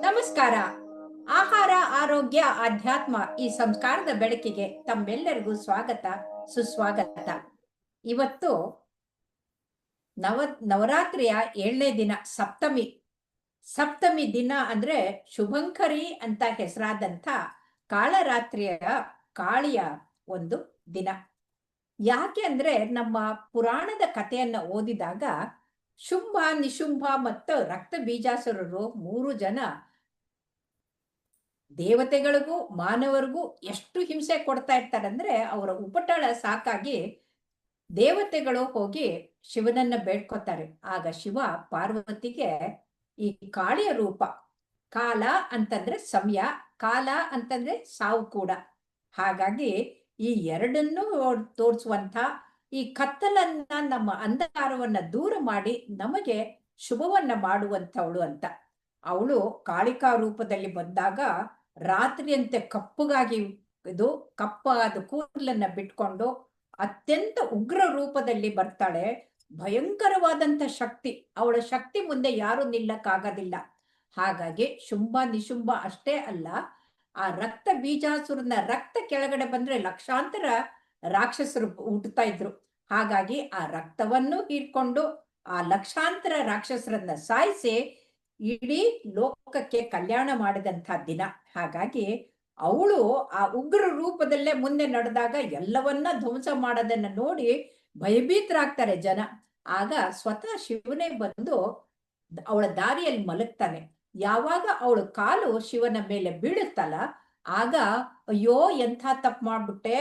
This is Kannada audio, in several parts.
ನಮಸ್ಕಾರ. ಆಹಾರ, ಆರೋಗ್ಯ, ಆಧ್ಯಾತ್ಮ ಈ ಸಂಸ್ಕಾರದ ಬೆಳಕಿಗೆ ತಮ್ಮೆಲ್ಲರಿಗೂ ಸ್ವಾಗತ, ಸುಸ್ವಾಗತ. ಇವತ್ತು ನವ, ನವರಾತ್ರಿಯ ಏಳನೇ ದಿನ ಸಪ್ತಮಿ. ಸಪ್ತಮಿ ದಿನ ಅಂದ್ರೆ ಶುಭಂಕರಿ ಅಂತ ಹೆಸರಾದಂಥ ಕಾಳರಾತ್ರಿಯ ಕಾಳಿಯ ಒಂದು ದಿನ. ಯಾಕೆ ಅಂದ್ರೆ ನಮ್ಮ ಪುರಾಣದ ಕಥೆಯನ್ನ ಓದಿದಾಗ ಶುಂಭ, ನಿಶುಂಭ ಮತ್ತು ರಕ್ತ ಬೀಜಾಸುರರು ಮೂರು ಜನ ದೇವತೆಗಳಿಗೂ ಮಾನವರಿಗೂ ಎಷ್ಟು ಹಿಂಸೆ ಕೊಡ್ತಾ ಇರ್ತಾರಂದ್ರೆ ಅವರ ಉಪಟಳ ಸಾಕಾಗಿ ದೇವತೆಗಳು ಹೋಗಿ ಶಿವನನ್ನ ಬೇಡ್ಕೋತಾರೆ. ಆಗ ಶಿವ ಪಾರ್ವತಿಗೆ ಈ ಕಾಳಿಯ ರೂಪ, ಕಾಲ ಅಂತಂದ್ರೆ ಸಮಯ, ಕಾಲ ಅಂತಂದ್ರೆ ಸಾವು ಕೂಡ. ಹಾಗಾಗಿ ಈ ಎರಡನ್ನೂ ತೋರಿಸುವಂತ ಈ ಕತ್ತಲನ್ನ ನಮ್ಮ ಅಂಧಕಾರವನ್ನ ದೂರ ಮಾಡಿ ನಮಗೆ ಶುಭವನ್ನ ಮಾಡುವಂಥವಳು ಅಂತ. ಅವಳು ಕಾಳಿಕಾ ರೂಪದಲ್ಲಿ ಬಂದಾಗ ರಾತ್ರಿಯಂತೆ ಕಪ್ಪುಗಾಗಿ ಇದು ಕಪ್ಪಾದ ಕೂದಲನ್ನ ಬಿಟ್ಕೊಂಡು ಅತ್ಯಂತ ಉಗ್ರ ರೂಪದಲ್ಲಿ ಬರ್ತಾಳೆ. ಭಯಂಕರವಾದಂತ ಶಕ್ತಿ. ಅವಳ ಶಕ್ತಿ ಮುಂದೆ ಯಾರು ನಿಲ್ಲಕ್ಕಾಗೋದಿಲ್ಲ. ಹಾಗಾಗಿ ಶುಂಭ ನಿಶುಂಭ ಅಷ್ಟೇ ಅಲ್ಲ, ಆ ರಕ್ತ ಬೀಜಾಸುರನ ರಕ್ತ ಕೆಳಗಡೆ ಬಂದ್ರೆ ಲಕ್ಷಾಂತರ ರಾಕ್ಷಸರು ಹುಟ್ಟುತ್ತಾ ಇದ್ರು. ಹಾಗಾಗಿ ಆ ರಕ್ತವನ್ನು ಹೀರ್ಕೊಂಡು ಆ ಲಕ್ಷಾಂತರ ರಾಕ್ಷಸರನ್ನ ಸಾಯಿಸಿ ಇಡೀ ಲೋಕಕ್ಕೆ ಕಲ್ಯಾಣ ಮಾಡಿದಂಥ ದಿನ. ಹಾಗಾಗಿ ಅವಳು ಆ ಉಗ್ರ ರೂಪದಲ್ಲೇ ಮುಂದೆ ನಡೆದಾಗ ಎಲ್ಲವನ್ನ ಧ್ವಂಸ ಮಾಡೋದನ್ನ ನೋಡಿ ಭಯಭೀತರಾಗ್ತಾರೆ ಜನ. ಆಗ ಸ್ವತಃ ಶಿವನೇ ಬಂದು ಅವಳ ದಾರಿಯಲ್ಲಿ ಮಲಗ್ತಾನೆ. ಯಾವಾಗ ಅವಳು ಕಾಲು ಶಿವನ ಮೇಲೆ ಬೀಳುತ್ತಲ್ಲ, ಆಗ ಅಯ್ಯೋ ಎಂಥ ತಪ್ಪು ಮಾಡ್ಬಿಟ್ಟೆ,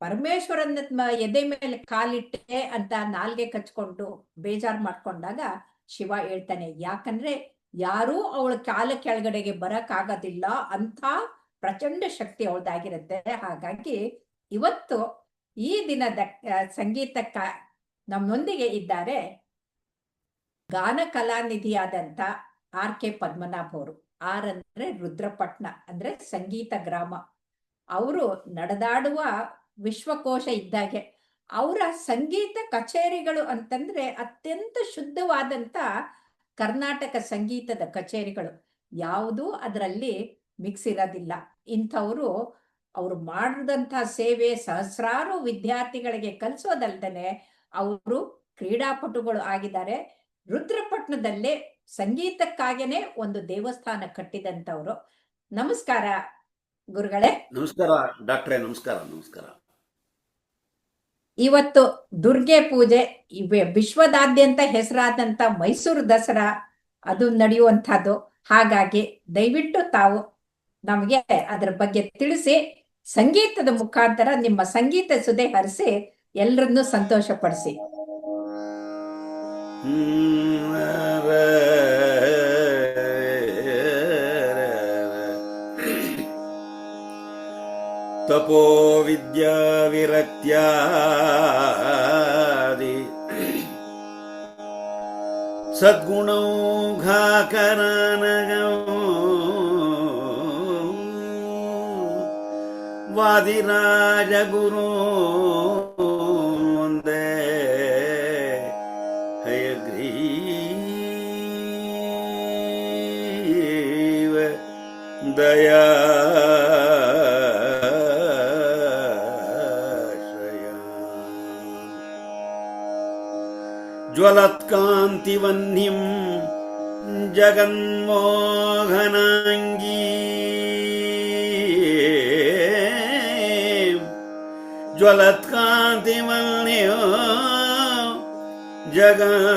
ಪರಮೇಶ್ವರನ ಎದೆ ಮೇಲೆ ಕಾಲಿಟ್ಟೆ ಅಂತ ನಾಲ್ಗೆ ಕಚ್ಕೊಂಡು ಬೇಜಾರ್ ಮಾಡ್ಕೊಂಡಾಗ ಶಿವ ಹೇಳ್ತಾನೆ, ಯಾಕಂದ್ರೆ ಯಾರೂ ಅವಳ ಕಾಲ ಕೆಳಗಡೆಗೆ ಬರಕ್ ಆಗೋದಿಲ್ಲ ಅಂತ ಪ್ರಚಂಡ ಶಕ್ತಿ ಅವಳದಾಗಿರುತ್ತೆ. ಹಾಗಾಗಿ ಇವತ್ತು ಈ ದಿನದ ಸಂಗೀತಕ್ಕ ನಮ್ಮೊಂದಿಗೆ ಇದ್ದಾರೆ ಗಾನ ಕಲಾನಿಧಿಯಾದಂಥ ಆರ್ ಕೆ ಪದ್ಮನಾಭ್ ಅವರು. ಆರ್ ಅಂದ್ರೆ ರುದ್ರಪಟ್ನ, ಅಂದ್ರೆ ಸಂಗೀತ ಗ್ರಾಮ. ಅವರು ನಡೆದಾಡುವ ವಿಶ್ವಕೋಶ ಇದ್ದಾಗೆ. ಅವರ ಸಂಗೀತ ಕಚೇರಿಗಳು ಅಂತಂದ್ರೆ ಅತ್ಯಂತ ಶುದ್ಧವಾದಂತ ಕರ್ನಾಟಕ ಸಂಗೀತದ ಕಚೇರಿಗಳು. ಯಾವುದೂ ಅದರಲ್ಲಿ ಮಿಕ್ಸ್ ಇರೋದಿಲ್ಲ. ಇಂಥವರು ಅವರು ಮಾಡಿದಂಥ ಸೇವೆ ಸಹಸ್ರಾರು ವಿದ್ಯಾರ್ಥಿಗಳಿಗೆ ಕಲಿಸೋದಲ್ದನೆ ಅವರು ಕ್ರೀಡಾಪಟುಗಳು ಆಗಿದ್ದಾರೆ. ರುದ್ರಪಟ್ಟಣದಲ್ಲೇ ಸಂಗೀತಕ್ಕಾಗೇನೆ ಒಂದು ದೇವಸ್ಥಾನ ಕಟ್ಟಿದಂಥವ್ರು. ನಮಸ್ಕಾರ ಗುರುಗಳೇ. ನಮಸ್ಕಾರ ಡಾಕ್ಟ್ರೇ, ನಮಸ್ಕಾರ ನಮಸ್ಕಾರ. ಇವತ್ತು ದುರ್ಗೆ ಪೂಜೆ ವಿಶ್ವದಾದ್ಯಂತ ಹೆಸರಾದಂತ ಮೈಸೂರು ದಸರಾ ಅದು ನಡೆಯುವಂಥದ್ದು. ಹಾಗಾಗಿ ದಯವಿಟ್ಟು ತಾವು ನಮಗೆ ಅದರ ಬಗ್ಗೆ ತಿಳಿಸಿ ಸಂಗೀತದ ಮುಖಾಂತರ ನಿಮ್ಮ ಸಂಗೀತ ಸುದೆ ಹರಿಸಿ ಎಲ್ಲರನ್ನೂ ಹ್ಮ್, तपो विद्याविरक्त्यादि सद्गुणौ घाकरानगौ वादिराजगुरो ज्वलत्कान्तिवह्निम् जगन्मोहनाङ्गी। ज्वलत्कान्तिवह्न्यो जगन्मोहनाङ्गी।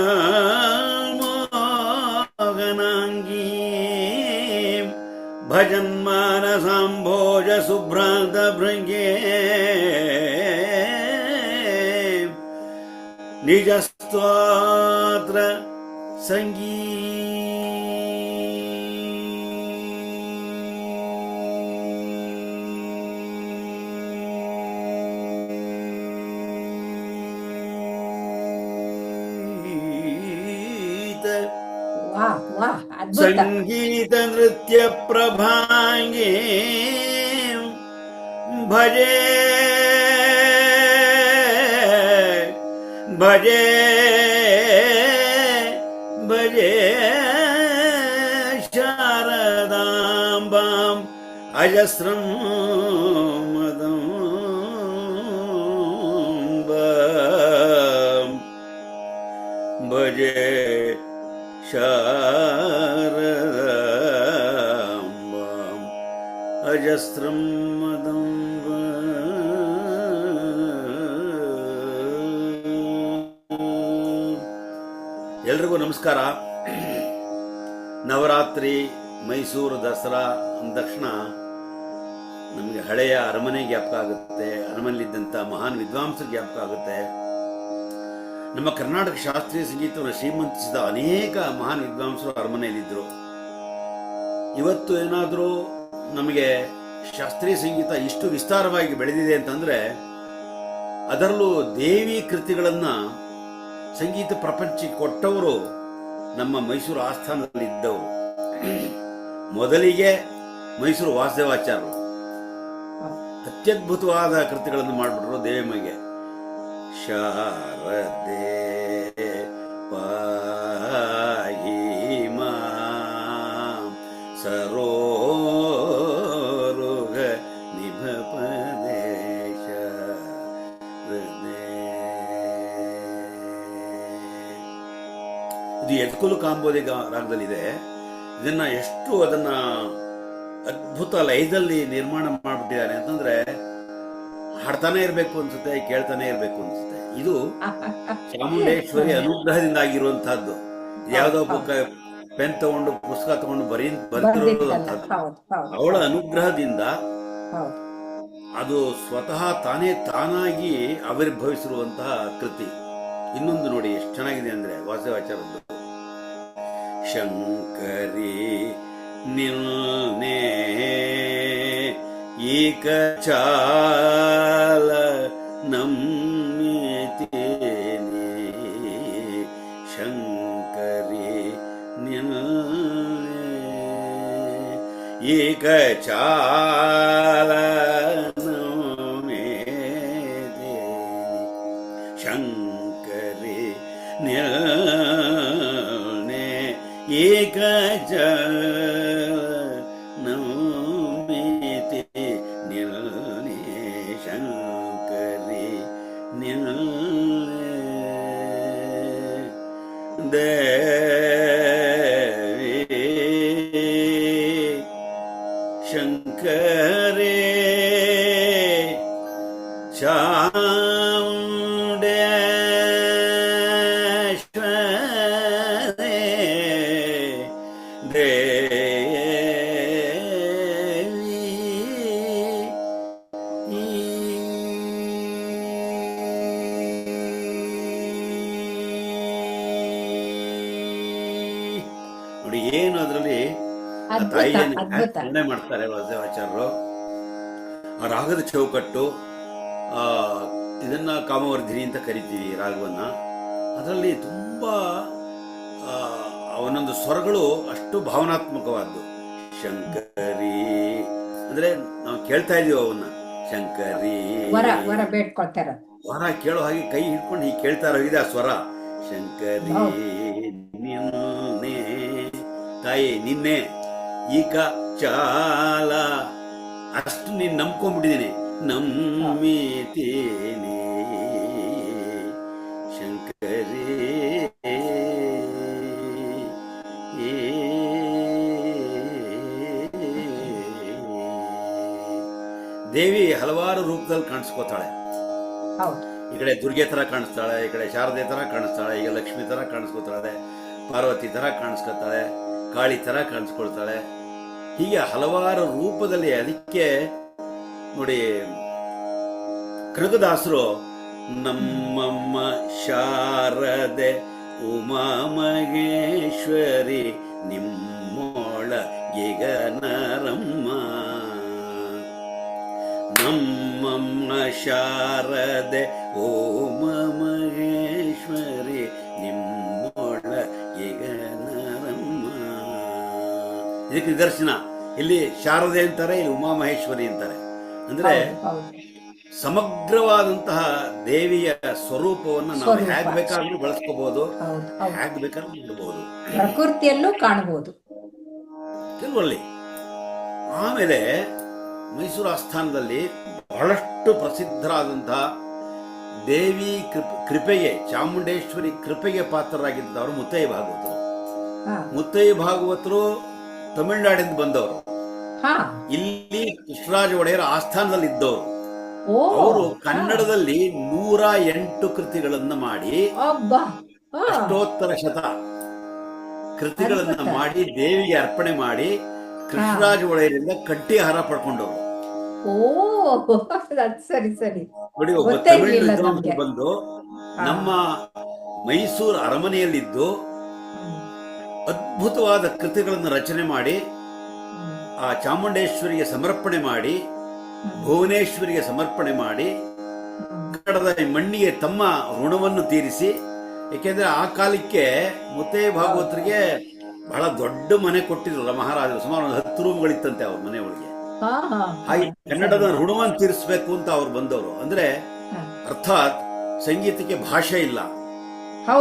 भजन् मानसाम्भोजसुभ्रान्तभृङ्गे निज ಸಂಗೀ ವಾ ವಾ ಅದ್ಭುತ ಸಂಗೀತ ಅಜಸ್ರಂ ಮದಂಬಾಂ ಭಜೆ ಶಾರದಾಂಬಾಂ ಅಜಸ್ರಂ ಮದಂಬ ಎಲ್ರಿಗೂ ನಮಸ್ಕಾರ ನವರಾತ್ರಿ ಮೈಸೂರು ದಸರಾ ಅಂದ ತಕ್ಷಣ ನಮಗೆ ಹಳೆಯ ಅರಮನೆ ಜ್ಞಾಪಕ ಆಗುತ್ತೆ ಅರಮನೆಯಲ್ಲಿದ್ದಂಥ ಮಹಾನ್ ವಿದ್ವಾಂಸರು ಜ್ಞಾಪಕ ಆಗುತ್ತೆ. ನಮ್ಮ ಕರ್ನಾಟಕ ಶಾಸ್ತ್ರೀಯ ಸಂಗೀತವನ್ನು ಶ್ರೀಮಂತಿಸಿದ ಅನೇಕ ಮಹಾನ್ ವಿದ್ವಾಂಸರು ಅರಮನೆಯಲ್ಲಿದ್ದರು. ಇವತ್ತು ಏನಾದರೂ ನಮಗೆ ಶಾಸ್ತ್ರೀಯ ಸಂಗೀತ ಇಷ್ಟು ವಿಸ್ತಾರವಾಗಿ ಬೆಳೆದಿದೆ ಅಂತಂದ್ರೆ, ಅದರಲ್ಲೂ ದೇವಿ ಕೃತಿಗಳನ್ನು ಸಂಗೀತ ಪ್ರಪಂಚಕ್ಕೆ ಕೊಟ್ಟವರು ನಮ್ಮ ಮೈಸೂರು ಆಸ್ಥಾನದಲ್ಲಿ ಇದ್ದವರು ಮೊದಲಿಗೆ ಮೈಸೂರು ವಾಸುದೇವಾಚಾರ್ಯರು. ಅತ್ಯದ್ಭುತವಾದ ಕೃತಿಗಳನ್ನು ಮಾಡಿಬಿಟ್ರು ದೇವಿಮಗೆ ಶಾರದೆ ಪಾಹಿ ಮಾಂ ಸರೋರುಗ ಇದು ಎತ್ಕುಲು ಕಾಂಬೋದಿ ರಾಗದಲ್ಲಿದೆ. ಇದನ್ನ ಎಷ್ಟು ಅದನ್ನ ಅದ್ಭುತ ಲೈದಲ್ಲಿ ನಿರ್ಮಾಣ ಮಾಡ್ಬಿಟ್ಟಿದ್ದಾರೆ ಅಂತಂದ್ರೆ ಹಾಡ್ತಾನೆ ಇರ್ಬೇಕು ಅನ್ಸುತ್ತೆ ಕೇಳ್ತಾನೆ ಇರ್ಬೇಕು ಅನ್ಸುತ್ತೆ. ಇದು ಚಾಮುಂಡೇಶ್ವರಿ ಅನುಗ್ರಹದಿಂದ ಆಗಿರುವಂತಹದ್ದು ಯಾವ್ದೋ ಬುಕ್ ಪೆನ್ ತಗೊಂಡು ಪುಸ್ತಕ ತಗೊಂಡು ಬರೀ ಹೌದು ಅವಳ ಅನುಗ್ರಹದಿಂದ ಅದು ಸ್ವತಃ ತಾನೇ ತಾನಾಗಿ ಆವಿರ್ಭವಿಸಿರುವಂತಹ ಕೃತಿ. ಇನ್ನೊಂದು ನೋಡಿ ಎಷ್ಟು ಚೆನ್ನಾಗಿದೆ ಅಂದ್ರೆ ವಾಸವಾಚಾರದ್ದು ಶಂಕರಿ నిల్నే ఇక చాల నమ్మితేనే శంకరే నిల్నే ఇక చాలా ರಾಗದ ಚೌಕಟ್ಟು ಆ ಇದನ್ನ ಕಾಮವರ್ಧಿನಿ ಅಂತ ಕರಿತೀವಿ ರಾಗವನ್ನು ಅದರಲ್ಲಿ ತುಂಬಾ ಆ, ಅವನೊಂದು ಸ್ವರಗಳು ಅಷ್ಟು ಭಾವನಾತ್ಮಕವಾದ್ದು. ಶಂಕರಿ ಅಂದ್ರೆ ನಾವು ಕೇಳ್ತಾ ಇದೀವಿ ಅವನ್ನ? ಶಂಕರಿ. ವರ ಕೇಳೋ ಹಾಗೆ ಕೈ ಹಿಡ್ಕೊಂಡು ಹೀಗೆ ಕೇಳ್ತಾ ಇರೋ ಇದೆ ಆ ಸ್ವರ. ಶಂಕರಿ. ನಿನ್ನೆ ತಾಯಿ ನಿನ್ನೆ ಈಗ ಚಾಲ ಅಷ್ಟು ನೀನ್ ನಂಬ್ಕೊಂಡ್ಬಿಟ್ಟಿದೀನಿ. ನಂಬಿತೇನೆ ಶಂಕರಿ. ದೇವಿ ಹಲವಾರು ರೂಪದಲ್ಲಿ ಕಾಣಿಸ್ಕೋತಾಳೆ. ಹೌದು. ಈ ಕಡೆ ದುರ್ಗೆ ತರ ಕಾಣಿಸ್ತಾಳೆ ಈ ಕಡೆ ಶಾರದೆ ತರ ಕಾಣಿಸ್ತಾಳೆ ಈಗ ಲಕ್ಷ್ಮಿ ತರ ಕಾಣಿಸ್ಕೊತಾಳೆ ಪಾರ್ವತಿ ತರ ಕಾಣಿಸ್ಕೊತಾಳೆ ಕಾಳಿ ತರ ಕಾಣಿಸ್ಕೊಳ್ತಾಳೆ. ಹೀಗೆ ಹಲವಾರು ರೂಪದಲ್ಲಿ ಅದಕ್ಕೆ ನೋಡಿ ಕನಕದಾಸರು ನಮ್ಮಮ್ಮ ಶಾರದೆ ಉಮಾ ಮಹೇಶ್ವರಿ ನಿಮ್ಮೋಳ ಗಿಗನರಮ್ಮ ನಮ್ಮಮ್ಮ ಶಾರದೆ ಓಮ ಮಹೇಶ್ವರಿ ನಿದರ್ಶನ. ಇಲ್ಲಿ ಶಾರದೆ ಅಂತಾರೆ ಇಲ್ಲಿ ಉಮಾ ಮಹೇಶ್ವರಿ ಅಂತಾರೆ. ಅಂದ್ರೆ ಸಮಗ್ರವಾದಂತಹ ದೇವಿಯ ಸ್ವರೂಪವನ್ನು ನಾವು. ಹೇಗ್ ಬೇಕಾದ್ರೂ ಬಳಸ್ಕೋಬಹುದು ಹೌದು ಹೌದು. ಹೇಗ್ ಬೇಕಾದ್ರೂ ಇಡಬಹುದು ಪ್ರಕೃತಿಯಲ್ಲೂ ಕಾಣಬಹುದು ತಿಳ್ಕೊಳ್ಳಿ. ಆಮೇಲೆ ಮೈಸೂರು ಆಸ್ಥಾನದಲ್ಲಿ ಬಹಳಷ್ಟು ಪ್ರಸಿದ್ಧರಾದಂತಹ ದೇವಿ ಕೃಪ್- ಕೃಪೆಗೆ ಚಾಮುಂಡೇಶ್ವರಿ ಕೃಪೆಗೆ ಪಾತ್ರರಾಗಿದ್ದವರು ಮುತ್ತೈ ಭಾಗವತರು ಮುತ್ತೈ ಭಾಗವತರು ತಮಿಳುನಾಡಿಂದ ಬಂದವರು. ಇಲ್ಲಿ ಕೃಷ್ಣರಾಜ ಒಡೆಯರ ಆಸ್ಥಾನದಲ್ಲಿ ಇದ್ದವರು. ಅವರು ಕನ್ನಡದಲ್ಲಿ ನೂರ ಎಂಟು ಕೃತಿಗಳನ್ನ ಮಾಡಿ ಅಷ್ಟೋತ್ತರ ಶತ ಕೃತಿಗಳನ್ನ ಮಾಡಿ ದೇವಿಗೆ ಅರ್ಪಣೆ ಮಾಡಿ ಕೃಷ್ಣರಾಜ ಒಡೆಯರಿಂದ ಕಟ್ಟಿಹಾರ ಪಡ್ಕೊಂಡವರು. ಓ ಅದ್ ಸರಿ ಸರಿ. ನೋಡಿ ಒಬ್ಬ ಗೊತ್ತೇ ತಮಿಳು ಇರ್ಲಿಲ್ಲ ಬಂದು ನಮ್ಮ ಮೈಸೂರು ಅರಮನೆಯಲ್ಲಿದ್ದು ಅದ್ಭುತವಾದ ಕೃತಿಗಳನ್ನು ರಚನೆ ಮಾಡಿ ಆ ಚಾಮುಂಡೇಶ್ವರಿಗೆ ಸಮರ್ಪಣೆ ಮಾಡಿ ಭುವನೇಶ್ವರಿಗೆ ಸಮರ್ಪಣೆ ಮಾಡಿ. ಕನ್ನಡದ ಮಣ್ಣಿಗೆ ತಮ್ಮ ಋಣವನ್ನು ತೀರಿಸಿ ಏಕೆಂದ್ರೆ ಆ ಕಾಲಕ್ಕೆ ಮುತ್ತಯ್ಯ ಭಾಗವತರಿಗೆ ಬಹಳ ದೊಡ್ಡ ಮನೆ ಕೊಟ್ಟಿದ್ರು ಮಹಾರಾಜರು ಸುಮಾರು ಒಂದು ಹತ್ತು ರೂಮ್ಗಳಿತ್ತಂತೆ ಅವ್ರ ಮನೆ ಒಳಗೆ ಹಾಗೆ ಕನ್ನಡದ ಋಣವನ್ನು ತೀರಿಸಬೇಕು ಅಂತ ಅವ್ರು ಬಂದವರು ಅಂದ್ರೆ ಅರ್ಥಾತ್ ಸಂಗೀತಕ್ಕೆ ಭಾಷೆ ಇಲ್ಲ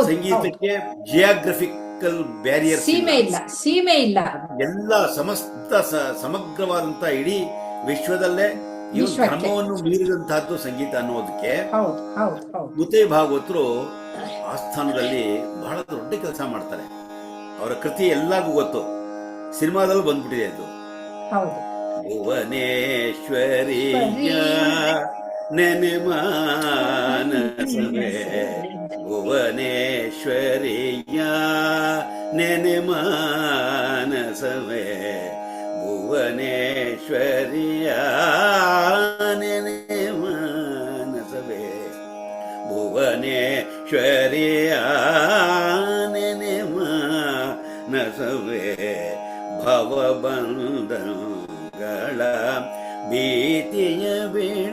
ಸಂಗೀತಕ್ಕೆ ಹೌದು. ಜಿಯಾಗ್ರಫಿಕಲ್ ಬ್ಯಾರಿಯರ್ ಸೀಮೆ ಇಲ್ಲ. ಸೀಮೆ ಇಲ್ಲ. ಎಲ್ಲ ಸಮಸ್ತ ಸಮಗ್ರವಾದಂತ ಇಡೀ ವಿಶ್ವದಲ್ಲೇ. ಕ್ರಮವನ್ನು ಮೀರಿದಂತಹದ್ದು ಸಂಗೀತ ಅನ್ನೋದಕ್ಕೆ ಮುತೆ ಭಾಗವತರು ಆಸ್ಥಾನದಲ್ಲಿ ಬಹಳ ದೊಡ್ಡ ಕೆಲಸ ಮಾಡ್ತಾರೆ. ಅವರ ಕೃತಿ ಎಲ್ಲಾಗೂ ಗೊತ್ತು. ಸಿನಿಮಾದಲ್ಲಿ ಬಂದ್ಬಿಟ್ಟಿದೆ ಅದು ಭುವನೇಶ್ವರಿ ಭುವನೇಶ್ವರಿಯ ನೆನೆ ಮಾನಸವೇ ಭುವನೇಶ್ವರಿಯ ನೆನೆ ಮಾನಸವೇ ಭುವನೇಶ್ವರಿಯ ನೆನೆ ಮಾನಸವೇ ಭುವನೇಶ್ವರಿಯ ನೆನೆ ಮಾನಸವೇ ಭವಬಂಧಗಳ ಭೀತಿಯ ಬಿಡಿಸುವೆ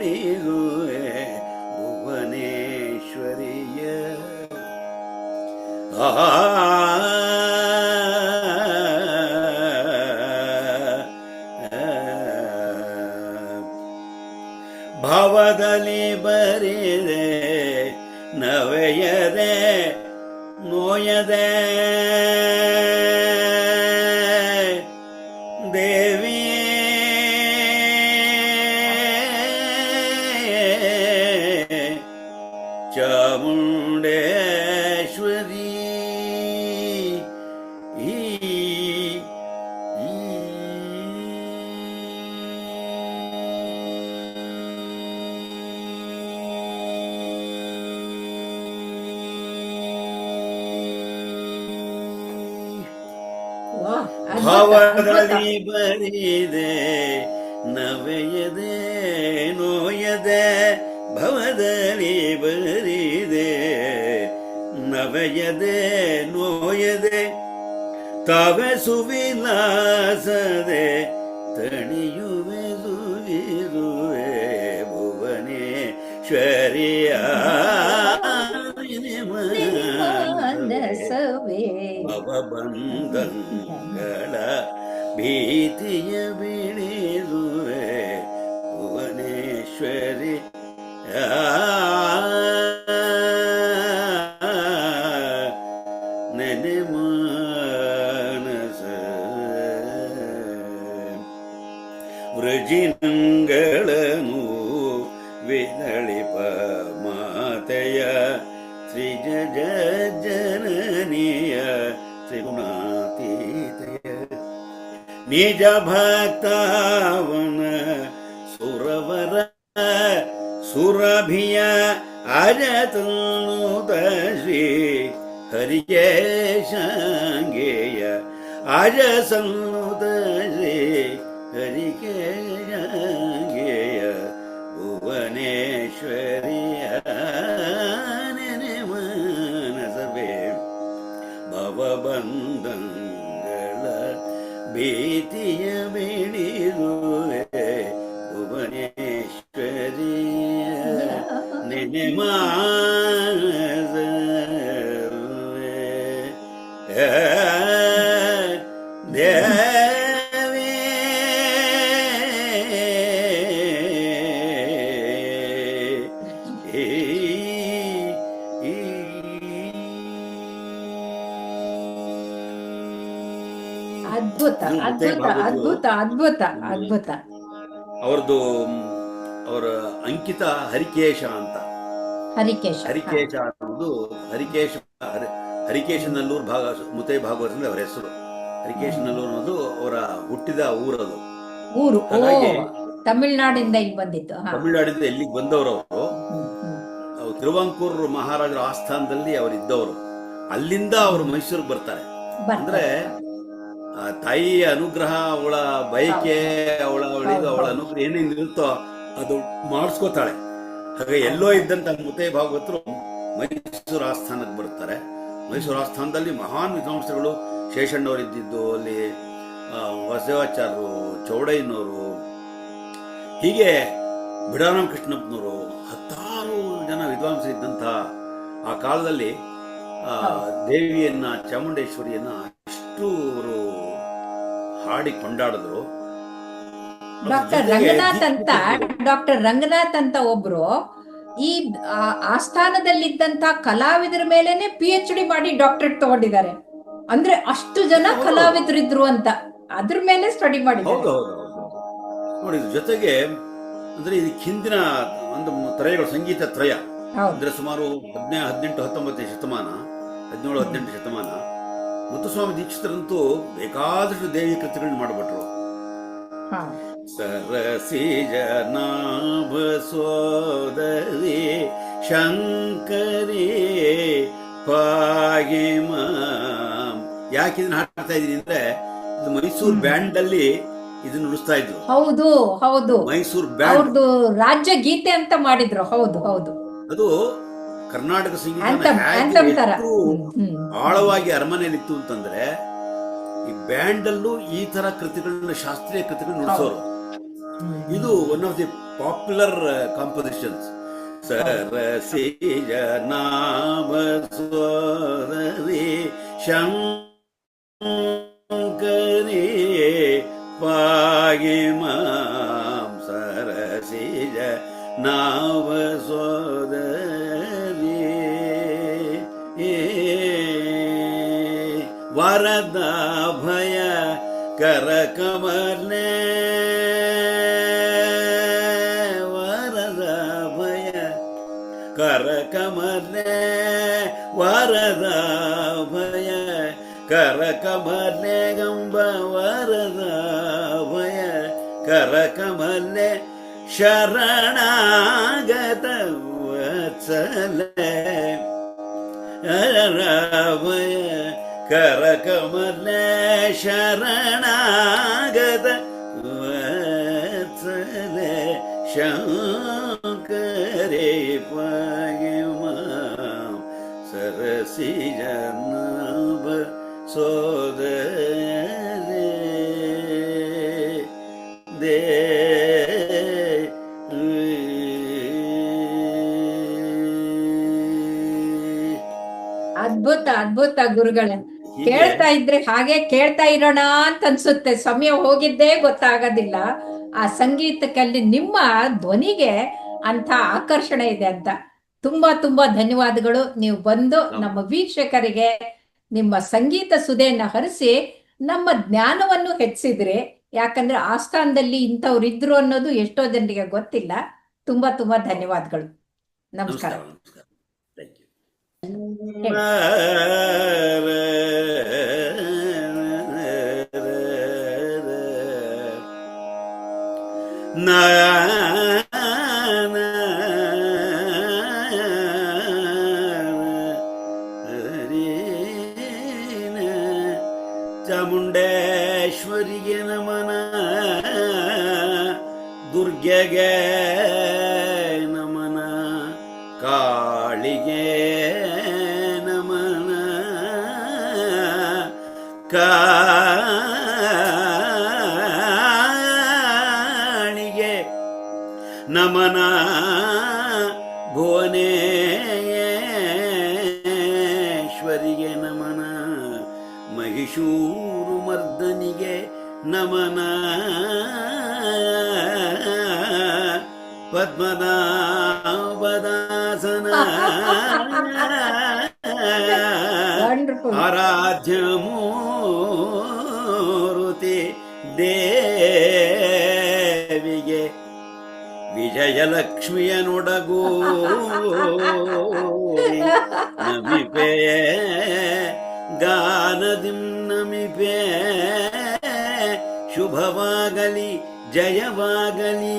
ಭವದಲ್ಲಿ ಬರಿದೆ ನವೆಯದೆ ನೋಯದೆ ವಾ, ಅದ್ಭುತ, ಅದ್ಭುತ. ಭಾವದಲ್ಲಿ ಬರಿದೆ ನವೆಯದೆ ನೋಯದೆ ಭವದಲ್ಲಿ ಬರಿದೆ ನವೆಯದೆ ನೋಯದೆ ತಾವೆ ಸುವಿಲಾಸದೆ ತಣಿಯುವೆ ಸುವಿರುವೆ ಭುವನೇಶ್ವರಿಯ ಮಾನಸವೇ ಭವಬಂಧಗಳ ಭೀತಿಯ ಬಿಡಿರುವೆ निजभक्तावन सुरवर सुरभिय अजतनुदशी हरिये सङ्गेय अजसन्नुदशी हरिके सङ्गेय भुवनेश्वरी ಅದ್ಭುತ ಅದ್ಭುತ ಅದ್ಭುತ ಅದ್ಭುತ ಅದ್ಭುತ. ಅವ್ರದ್ದು ಅವರ ಅಂಕಿತ ಹರಿಕೇಶ ಅಂತ. ಹರಿಕೇಶ. ಹರಿಕೇಶ ಅನ್ನೋದು ಹರಿಕೇಶ ಹರಿಕೇಶನಲ್ಲೂರ್ ಭಾಗ ಮುತೈ ಭಾಗವತ ಅಂದ್ರೆ ಅವರ ಹೆಸರು. ಹರಿಕೇಶನಲ್ಲೂರ್ ಅನ್ನೋದು ಅವರ ಹುಟ್ಟಿದ ಊರದು ಊರು. ತಮಿಳ್ನಾಡಿಂದ ಇಲ್ಲಿ ಬಂದಿತ್ತು. ತಮಿಳ್ನಾಡಿಂದ ಎಲ್ಲಿ ಎಲ್ಲಿಗೆ ಬಂದವರು ಅವರು? ತಿರುವಾಂಕೂರ್ ಮಹಾರಾಜರ ಆಸ್ಥಾನದಲ್ಲಿ ಅವರು ಇದ್ದವರು ಅಲ್ಲಿಂದ ಅವರು ಮೈಸೂರಿಗೆ ಬರ್ತಾರೆ. ಅಂದ್ರೆ ತಾಯಿಯ ಅನುಗ್ರಹ ಅವಳ ಬಯಕೆ ಅವಳ ಅವಳಿಗೆ ಅವಳ ಅನುಗ್ರಹ ಏನೇನು ಇರುತ್ತೋ ಅದು ಮಾಡಿಸ್ಕೋತಾಳೆ. ಹಾಗೆ ಎಲ್ಲೋ ಇದ್ದಂತ ಮುತ್ತೈ ಭಾಗವತರು ಮೈಸೂರು ಆಸ್ಥಾನಕ್ಕೆ ಬರ್ತಾರೆ. ಮೈಸೂರು ಆಸ್ಥಾನದಲ್ಲಿ ಮಹಾನ್ ವಿದ್ವಾಂಸಗಳು ಶೇಷಣ್ಣವರು ಇದ್ದಿದ್ದು, ಅಲ್ಲಿ ವಸವಾಚಾರ್ಯರು ಚೌಡಯ್ಯನವರು, ಹೀಗೆ ಬಿಡಾರಾಮ ಕೃಷ್ಣಪ್ಪನವರು ಹತ್ತಾರು ಜನ ವಿದ್ವಾಂಸ ಇದ್ದಂಥ ಆ ಕಾಲದಲ್ಲಿ ದೇವಿಯನ್ನ, ಚಾಮುಂಡೇಶ್ವರಿಯನ್ನ ಅಷ್ಟು ಅವರು ಹಾಡಿ ಕೊಂಡಾಡಿದ್ರು. ಡಾಕ್ಟರ್ ರಂಗನಾಥ್ ಅಂತ ಡಾಕ್ಟರ್ ರಂಗನಾಥ್ ಅಂತ ಒಬ್ರು ಈ ಆಸ್ಥಾನದಲ್ಲಿದ್ದಂತ ಕಲಾವಿದರ ಮೇಲೆನೆ ಪಿ ಎಚ್ ಡಿ ಮಾಡಿ ಡಾಕ್ಟರೇಟ್ ತಗೊಂಡಿದ್ದಾರೆ. ಅಂದ್ರೆ ಅಷ್ಟು ಜನ. ಕಲಾವಿದರಿದ್ರು ಅಂತ. ಅದ್ರ ಮೇಲೆ ಸ್ಟಡಿ ಮಾಡಿ ಮಾಡಿದ್ದಾರೆ ನೋಡಿ ಜೊತೆಗೆ ಅಂದ್ರೆ ಇದಕ್ಕೆ ಹಿಂದಿನ ಒಂದು ತ್ರಯಗಳು ಸಂಗೀತ ತ್ರಯ. ಅಂದ್ರೆ ಸುಮಾರು ಹದಿನೈ ಹದಿನೆಂಟು ಹತ್ತೊಂಬತ್ತನೇ ಶತಮಾನ ಹದಿನೇಳು ಹದಿನೆಂಟು ಶತಮಾನ ಮುತ್ತುಸ್ವಾಮಿ ದೀಕ್ಷಿತರಂತೂ ಬೇಕಾದಷ್ಟು ದೇವಿ ಕೃತಿಗಳನ್ನ ಮಾಡಿಬಿಟ್ರು. ಸೋದರಿ ಶಂಕರಿ ಪಾಗೆ ಮಾಂ ಯಾಕೆ ಇದನ್ನ ಹಾಡ್ತಾ ಇದೀನಿ ಅಂದ್ರೆ ಇದು ಮೈಸೂರು ಬ್ಯಾಂಡ್ ಅಲ್ಲಿ ಇದನ್ನ ನುಡಿಸ್ತಾ ಇದ್ರು. ಹೌದು ಹೌದು. ಮೈಸೂರು ಬ್ಯಾಂಡ್. ರಾಜ್ಯ ಗೀತೆ ಅಂತ ಮಾಡಿದ್ರು. ಹೌದು ಹೌದು. ಅದು ಕರ್ನಾಟಕ ಸಂಗೀತ. ಆಳವಾಗಿ ಅರಮನೆಯಲ್ಲಿತ್ತು ಅಂತಂದ್ರೆ ಈ ಬ್ಯಾಂಡ್ ಅಲ್ಲೂ ಈ ತರ ಕೃತಿಗಳನ್ನ ಶಾಸ್ತ್ರೀಯ ಕೃತಿಗಳನ್ನ ನುಡಿಸೋರು. ಇದು one of the popular compositions ಸರಸಿಜ ನಾಮ ಸ್ವರರಿ ಶಂಕರಿ ಪಾಗೆ ಮಾಂ ಸರಸಿಜ ನಾವ ಸೋದರಿ ವರದ ಭಯ ಕರ കരകമല വരദാഭയ. കരകമലേകമ്പ വരദാഭയ. കരകമല ശരണാഗത വത്സല രാമയ കരകമല ശരണാഗത വത്സല ശാ ಸೋದರೆ ಸೋದರೇ ದೇ ಅದ್ಭುತ ಅದ್ಭುತ ಗುರುಗಳೇ. ಕೇಳ್ತಾ ಇದ್ರೆ ಹಾಗೆ ಕೇಳ್ತಾ ಇರೋಣ ಅಂತ ಅನ್ಸುತ್ತೆ. ಸಮಯ ಹೋಗಿದ್ದೇ ಗೊತ್ತಾಗೋದಿಲ್ಲ. ಆ ಸಂಗೀತಕ್ಕಲ್ಲಿ ನಿಮ್ಮ ಧ್ವನಿಗೆ ಅಂತ ಆಕರ್ಷಣೆ ಇದೆ ಅಂತ. ತುಂಬಾ ತುಂಬಾ ಧನ್ಯವಾದಗಳು. ನೀವು ಬಂದು ನಮ್ಮ ವೀಕ್ಷಕರಿಗೆ ನಿಮ್ಮ ಸಂಗೀತ ಸುದೆಯನ್ನ ಹರಿಸಿ ನಮ್ಮ ಜ್ಞಾನವನ್ನು ಹೆಚ್ಚಿಸಿದ್ರೆ. ಯಾಕಂದ್ರೆ ಆಸ್ಥಾನದಲ್ಲಿ ಇಂಥವ್ರು ಇದ್ರು ಅನ್ನೋದು ಎಷ್ಟೋ ಜನರಿಗೆ ಗೊತ್ತಿಲ್ಲ. ತುಂಬಾ ತುಂಬಾ ಧನ್ಯವಾದಗಳು. ನಮಸ್ಕಾರ. ನಮಸ್ಕಾರ ನಮಸ್ಕಾರ ಥ್ಯಾಂಕ್ ಯು ಚಾಮುಂಡೇಶ್ವರಿಗೆ ನಮನ ದುರ್ಗೆಗೆ ನಮನ ಕಾಳಿಗೆ ನಮನ ಪದ್ಮನಾಭದಾಸನ ವಂಡರ್ಫುಲ್ ಆರಾಧ್ಯ ಮೂರುತಿ ದೇವಿಗೆ ವಿಜಯಲಕ್ಷ್ಮಿಯ ನೊಡಗು ನಮಿಪೆ ಗಾನದಿಂ ನಮಿಪೆ ಶುಭವಾಗಲಿ ಜಯವಾಗಲಿ